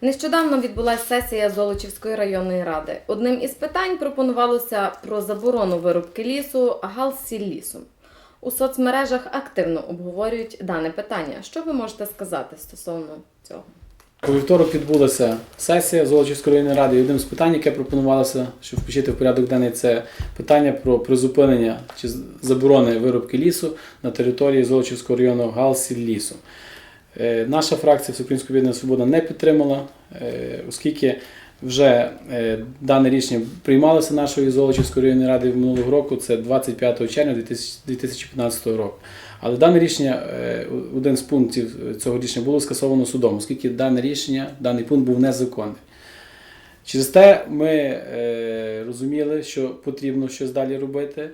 Нещодавно відбулася сесія Золочівської районної ради. Одним із питань пропонувалося про заборону вирубки лісу галсіллісу. У соцмережах активно обговорюють дане питання. Що ви можете сказати стосовно цього? У вівторок відбулася сесія Золочівської районної ради. Одним з питань, яке пропонувалося, щоб включити в порядок денний, це питання про призупинення чи заборони вирубки лісу на території Золочівського району Галсіллісу. Е, Наша фракція Всеукраїнська об'єднання Свобода не підтримала, е, оскільки вже е, дане рішення приймалося нашою Золочівською районною радою минулого року, це 25 червня 2015 року. Але дане рішення, е, один з пунктів цього рішення було скасовано судом, оскільки дане рішення, даний пункт був незаконний. Через те ми е, розуміли, що потрібно щось далі робити.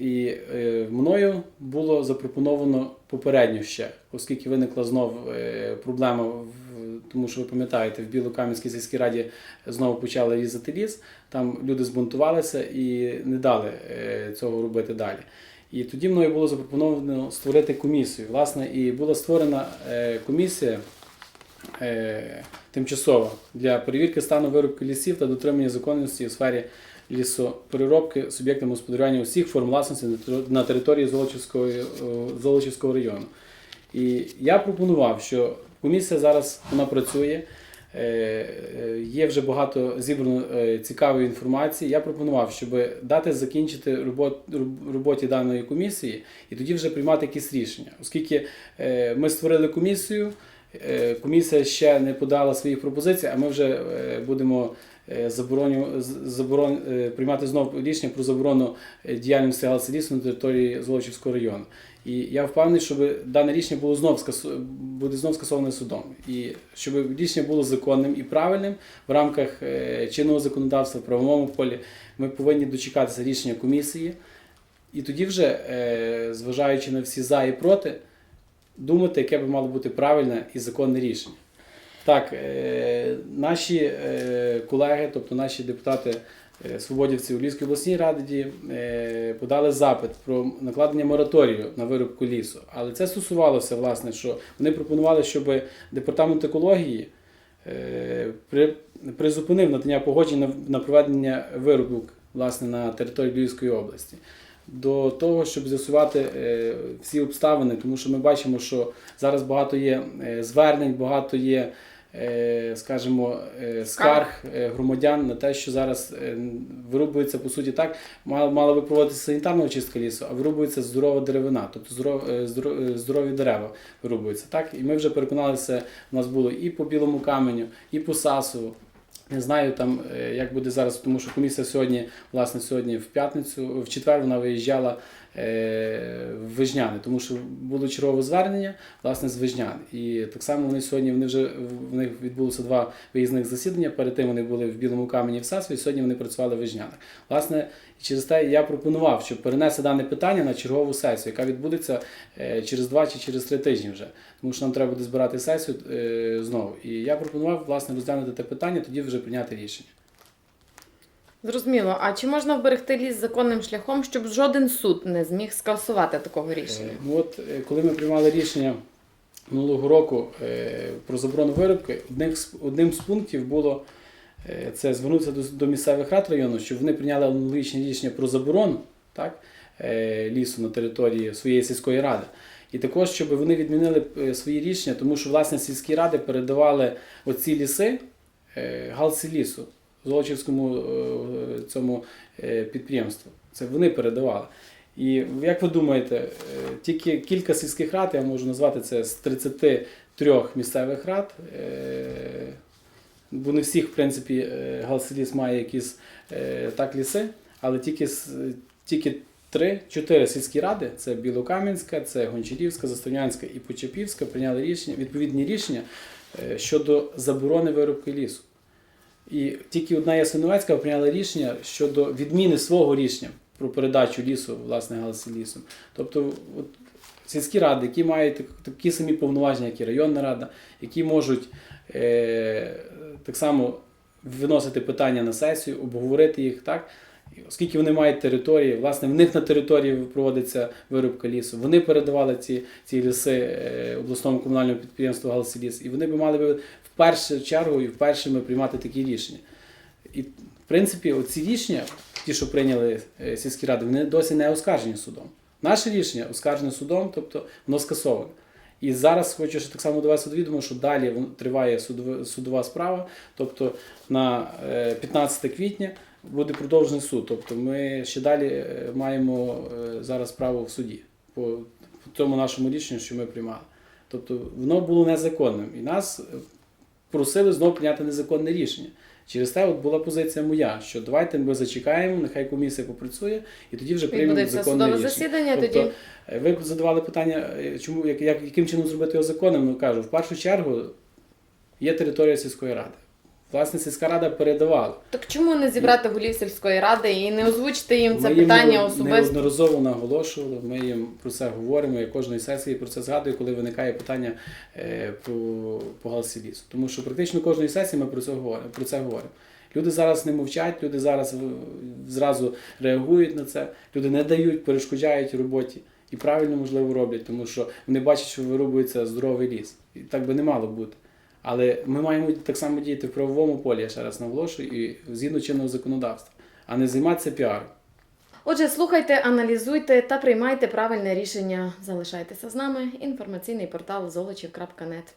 І е, мною було запропоновано попередньо ще, оскільки виникла знов е, проблема, в, тому що ви пам'ятаєте, в Білокам'янській сільській раді знову почали різати ліс. Там люди збунтувалися і не дали е, цього робити далі. І тоді мною було запропоновано створити комісію. Власне, і була створена е, комісія е, тимчасова для перевірки стану вирубки лісів та дотримання законності у сфері лісопереробки суб'єктами господарювання усіх форм власності на території Золочівського, е, Золочівського району. І я пропонував, що комісія зараз вона працює. е, е, Є вже багато зібрано цікавої інформації. Я пропонував, щоб дати закінчити робот, роботі даної комісії і тоді вже приймати якісь рішення. Оскільки ми створили комісію, комісія ще не подала своїх пропозицій, а ми вже будемо забороню, заборон, е, приймати знову рішення про заборону е, діяльності галсилісу на території Золочівського району. І я впевнений, щоб дане рішення було знов буде знов скасоване судом. І щоб рішення було законним і правильним в рамках е, чинного законодавства в правовому полі, ми повинні дочекатися рішення комісії. І тоді вже, е, зважаючи на всі за і проти, думати, яке би мало бути правильне і законне рішення. Так, е, наші е, колеги, тобто наші депутати е, свободівці у Львівській обласній раді подали запит про накладення мораторію на вирубку лісу. Але це стосувалося, власне, що вони пропонували, щоб департамент екології при, призупинив надання погоджень на, проведення вирубок власне, на території Львівської області. До того, щоб з'ясувати всі обставини, тому що ми бачимо, що зараз багато є звернень, багато є, скажімо, е, скарг е, громадян на те, що зараз е, вирубується по суті так, мала, би проводитися санітарна очистка лісу, а вирубується здорова деревина, тобто здоров- е, здоро- е, здорові дерева вирубуються. Так? І ми вже переконалися, у нас було і по білому каменю, і по Сасову. Не знаю там, е, як буде зараз, тому що комісія сьогодні, власне, сьогодні в п'ятницю, в четвер вона виїжджала е, Вижняни, тому що було чергове звернення, власне, з Вижнян. І так само вони сьогодні вони вже в них відбулося два виїзних засідання. Перед тим вони були в Білому камені в Сасві, сьогодні вони працювали в Вижнянах. Власне, через те я пропонував, щоб перенести дане питання на чергову сесію, яка відбудеться е, через два чи через три тижні вже. Тому що нам треба буде збирати сесію е, знову. І я пропонував власне розглянути те питання, тоді вже прийняти рішення. Зрозуміло, а чи можна вберегти ліс законним шляхом, щоб жоден суд не зміг скасувати такого рішення? Е, Ну от е, коли ми приймали рішення минулого року е, про заборону вирубки, одним з, одним з пунктів було це звернутися до, місцевих рад району, щоб вони прийняли аналогічне рішення про заборону так, лісу на території своєї сільської ради. І також, щоб вони відмінили свої рішення, тому що власне сільські ради передавали оці ліси галсі лісу Золочівському е, цьому е, підприємству. Це вони передавали. І як ви думаєте, е, тільки кілька сільських рад, я можу назвати це з 33 місцевих рад, бо не всіх, в принципі, Галселіс має якісь так ліси, але тільки, тільки 3-4 сільські ради це Білокам'янська, це Гончарівська, Заставнянська і Почепівська прийняли рішення, відповідні рішення щодо заборони вирубки лісу. І тільки одна Ясиновецька прийняла рішення щодо відміни свого рішення про передачу лісу, власне, галасі лісом. Тобто, от, сільські ради, які мають так- такі самі повноваження, як і районна рада, які можуть е, так само виносити питання на сесію, обговорити їх, так? Оскільки вони мають території, власне, в них на території проводиться вирубка лісу. Вони передавали ці, ці ліси е, обласному комунальному підприємству «Галсіліс», і вони б мали би в першу чергу і вперше приймати такі рішення. І, в принципі, оці рішення, ті, що прийняли е, сільські ради, вони досі не оскаржені судом. Наше рішення оскаржене судом, тобто воно скасоване. І зараз хочу ще так само до відома, що далі триває судова, справа, тобто на е, 15 квітня буде продовжений суд. Тобто ми ще далі е, маємо е, зараз справу в суді по, по тому нашому рішенню, що ми приймали. Тобто воно було незаконним. І нас е, просили знову прийняти незаконне рішення. Через те от була позиція моя, що давайте ми зачекаємо, нехай комісія попрацює, і тоді вже приймемо законне рішення. засідання, Тобто, тоді ви задавали питання, чому як, як, яким чином зробити його законним? Ну кажу, в першу чергу є територія сільської ради. Власне, сільська рада передавала. так чому не зібрати голів сільської ради і не озвучити їм це Ми питання не- особисто? неодноразово наголошували. Ми їм про це говоримо. Я кожної сесії про це згадую, коли виникає питання е, про по галсі лісу. Тому що практично кожної сесії ми про це говоримо. Про це говоримо. Люди зараз не мовчать, люди зараз зразу реагують на це. Люди не дають, перешкоджають роботі. І правильно можливо роблять, тому що вони бачать, що вирубується здоровий ліс. І так би не мало бути. Але ми маємо так само діяти в правовому полі, я ще раз наголошую, і згідно чинного законодавства, а не займатися піаром. Отже, слухайте, аналізуйте та приймайте правильне рішення. Залишайтеся з нами. Інформаційний портал золочів.нет.